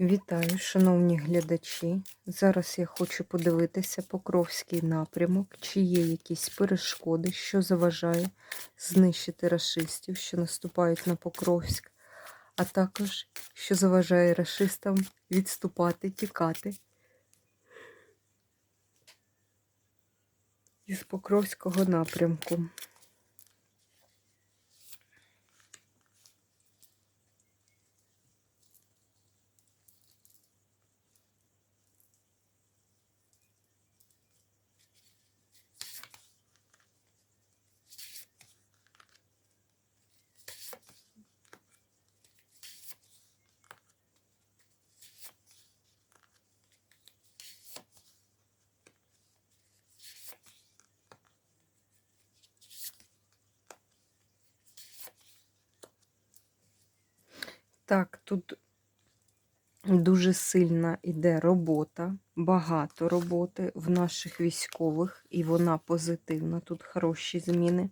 Вітаю, шановні глядачі. Зараз я хочу подивитися Покровський напрямок, чи є якісь перешкоди, що заважає знищити рашистів, що наступають на Покровськ, а також що заважає рашистам відступати, тікати із Покровського напрямку. Так, тут дуже сильна іде робота, багато роботи в наших військових, і вона позитивна. Тут хороші зміни.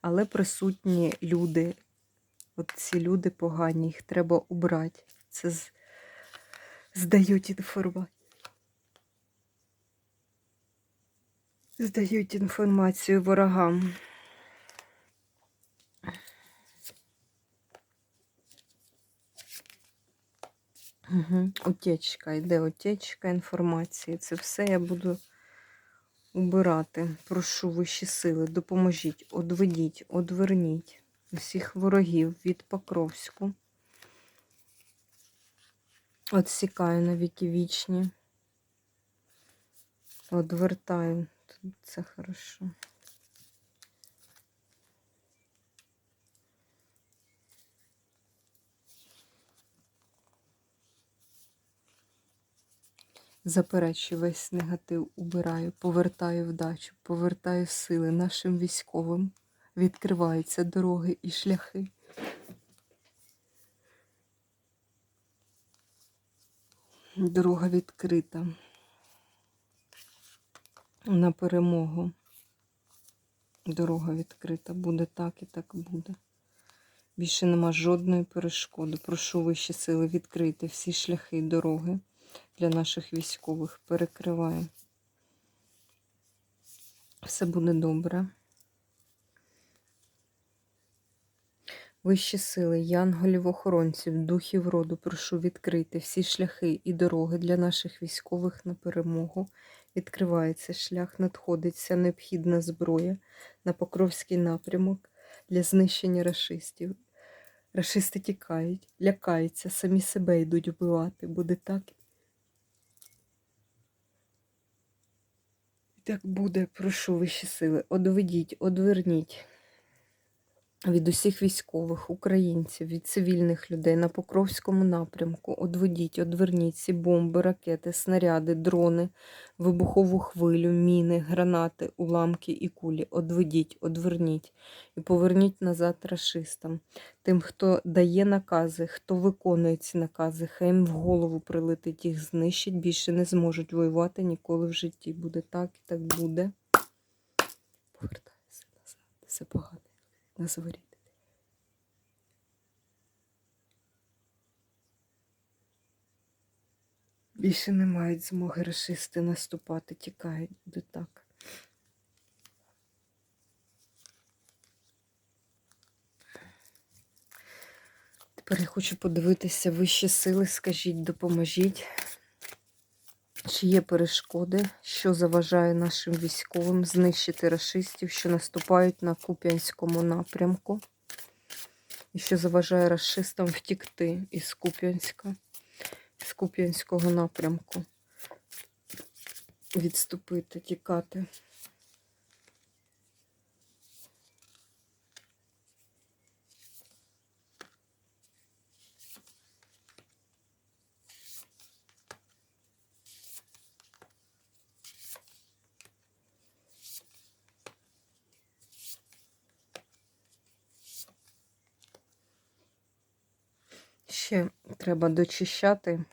Але присутні люди, от ці люди погані, їх треба убрати. Це здають інформацію. Здають інформацію ворогам. Угу. Утечка, йде утечка інформації. Це все я буду убирати. Прошу вищі сили, допоможіть, одведіть, одверніть усіх ворогів від Покровську. Отсікаю на віки вічні. Одвертаю. Це хорошо. Заперечую весь негатив убираю, повертаю вдачу, повертаю сили нашим військовим. Відкриваються дороги і шляхи. Дорога відкрита на перемогу. Дорога відкрита. Буде так і так буде. Більше нема жодної перешкоди. Прошу вищі сили відкрити всі шляхи дороги для наших військових. Перекриваємо. Все буде добре. Вищі сили, янголів-охоронців, духів роду, прошу відкрити всі шляхи і дороги для наших військових на перемогу. Відкривається шлях, надходить вся необхідна зброя на Покровський напрямок для знищення рашистів. Рашисти тікають, лякаються, самі себе йдуть вбивати. Буде так. Так буде, прошу вищі сили. Одведіть, одверніть від усіх військових, українців, від цивільних людей на Покровському напрямку. Одведіть, одверніть ці бомби, ракети, снаряди, дрони, вибухову хвилю, міни, гранати, уламки і кулі. Одведіть, одверніть і поверніть назад рашистам. Тим, хто дає накази, хто виконує ці накази, хай їм в голову прилетить, їх знищить, більше не зможуть воювати ніколи в житті. Буде так і так буде. Повертайся назад. Все погано на зворіт. Більше не мають змоги расисти наступати, тікають буде так. Тепер я хочу подивитися вищі сили, скажіть, допоможіть. Чи є перешкоди, що заважає нашим військовим знищити расистів, що наступають на Куп'янському напрямку? І що заважає расистам втікти із Куп'янська, з Куп'янського напрямку? Відступити, тікати. Ще треба дочищати.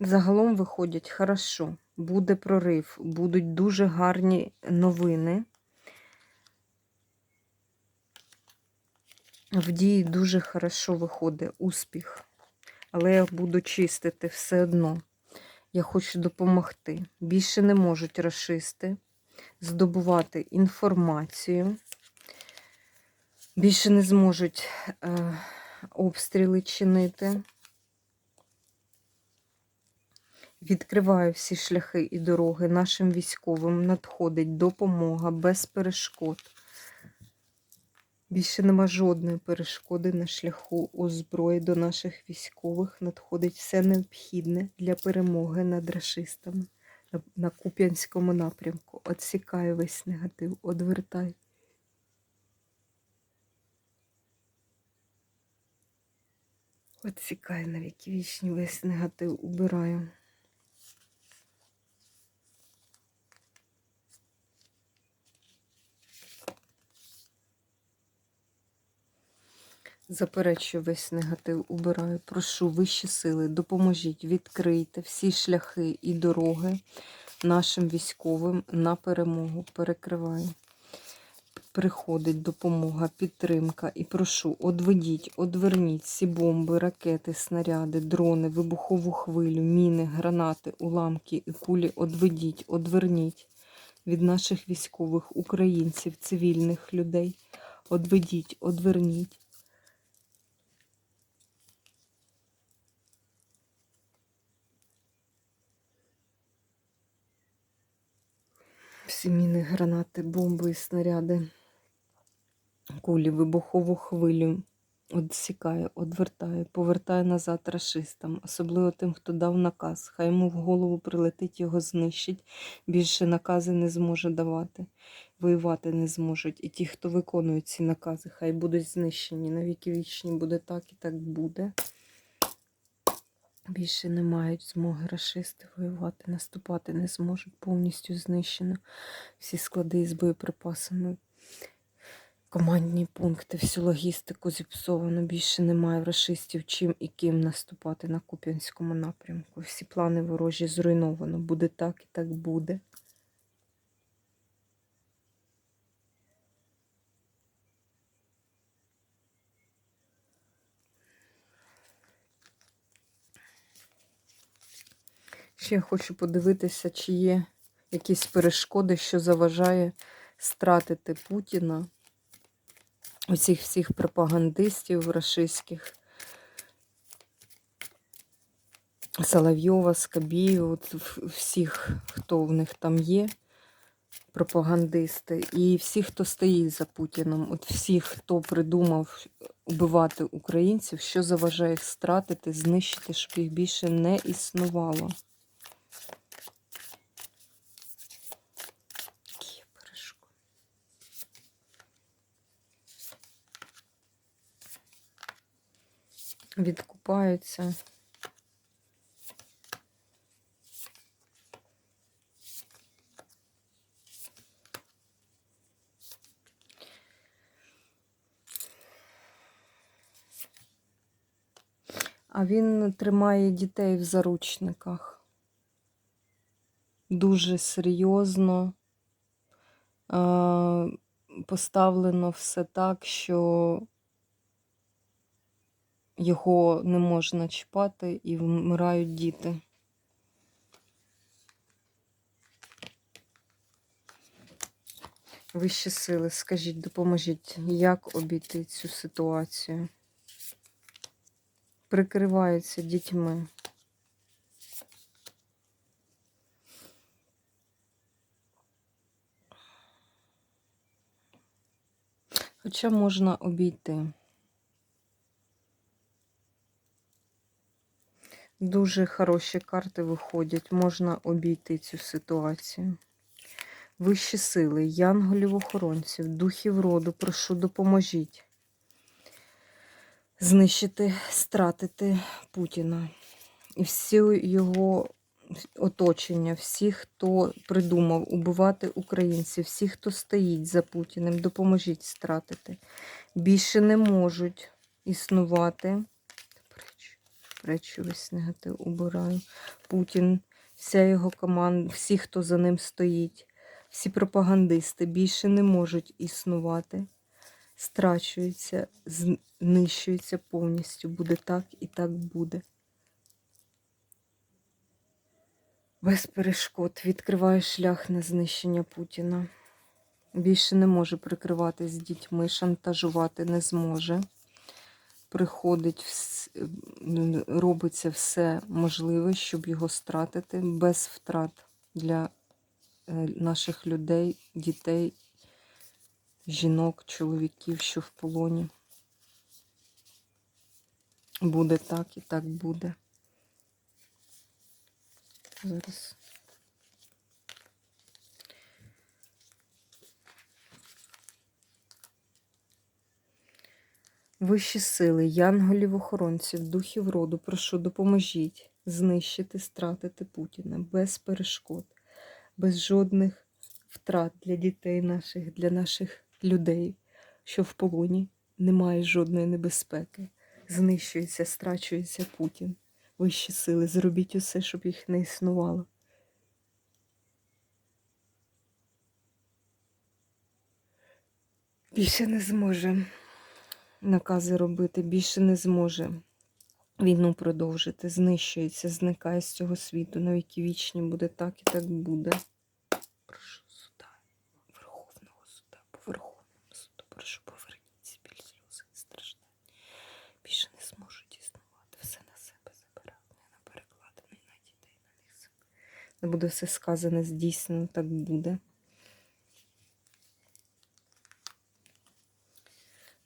Загалом виходять хорошо. Буде прорив, будуть дуже гарні новини. В дії дуже хорошо виходить успіх. Але я буду чистити все одно. Я хочу допомогти. Більше не можуть расисти здобувати інформацію. Більше не зможуть е, обстріли чинити. Відкриваю всі шляхи і дороги нашим військовим. Надходить допомога без перешкод. Більше нема жодної перешкоди на шляху озброї до наших військових. Надходить все необхідне для перемоги над рашистами на, Куп'янському напрямку. Отсікаю весь негатив, одвертай. Отсікаю на віки вічні весь негатив, убираю. Заперечую весь негатив, убираю. Прошу вищі сили, допоможіть, відкрийте всі шляхи і дороги нашим військовим на перемогу. Перекриваю. Приходить допомога, підтримка. І прошу, одведіть, одверніть всі бомби, ракети, снаряди, дрони, вибухову хвилю, міни, гранати, уламки і кулі. Одведіть, одверніть від наших військових, українців, цивільних людей. Одведіть, одверніть. Всі міни, гранати, бомби і снаряди, кулі, вибухову хвилю відсікає, одвертає, повертає назад рашистам, особливо тим, хто дав наказ. Хай йому в голову прилетить, його знищить. Більше накази не зможе давати, воювати не зможуть. І ті, хто виконують ці накази, хай будуть знищені. На віки вічні буде так і так буде. Більше не мають змоги рашисти воювати, наступати не зможуть, повністю знищено всі склади з боєприпасами, командні пункти, всю логістику зіпсовано. Більше немає в рашистів чим і ким наступати на Куп'янському напрямку. Всі плани ворожі зруйновано. Буде так і так буде. Ще я хочу подивитися, чи є якісь перешкоди, що заважає стратити Путіна, оцих всіх пропагандистів рашистських, Соловйова, Скабію, от всіх, хто в них там є, пропагандисти, і всі, хто стоїть за Путіном, от всіх, хто придумав убивати українців, що заважає їх стратити, знищити, щоб їх більше не існувало. Відкупаються. А він тримає дітей в заручниках. Дуже серйозно е, поставлено все так, що його не можна чіпати і вмирають діти. Вищі сили, скажіть, допоможіть, як обійти цю ситуацію? Прикриваються дітьми. Хоча можна обійти. Дуже хороші карти виходять, можна обійти цю ситуацію. Вищі сили, янголів-охоронців, духів роду, прошу, допоможіть знищити, стратити Путіна і всі його оточення, всі, хто придумав убивати українців, всі, хто стоїть за Путіним, допоможіть стратити. Більше не можуть існувати. Пречу весь негатив убираю. Путін, вся його команда, всі, хто за ним стоїть, всі пропагандисти більше не можуть існувати. страчується, знищується повністю. Буде так і так буде. Без перешкод відкриває шлях на знищення Путіна. Більше не може прикриватись з дітьми, шантажувати не зможе. Приходить, робиться все можливе, щоб його стратити без втрат для е, наших людей, дітей, жінок, чоловіків, що в полоні. Буде так і так буде. Зараз. Вищі сили, янголів, охоронців, духів роду, прошу, допоможіть знищити, стратити Путіна без перешкод, без жодних втрат для дітей наших, для наших людей, що в полоні немає жодної небезпеки. Знищується, страчується Путін. Вищі сили, зробіть усе, щоб їх не існувало. Більше не зможе накази робити, більше не зможе війну продовжити, знищується, зникає з цього світу, на віки вічні буде так і так буде. Прошу суда, Верховного суда, по Верховному суду, прошу поверніться біль сльози і страждань. Більше не зможуть існувати, все на себе забирав, не на перекладений на дітей, на них. Не буде все сказане, здійснено, так буде.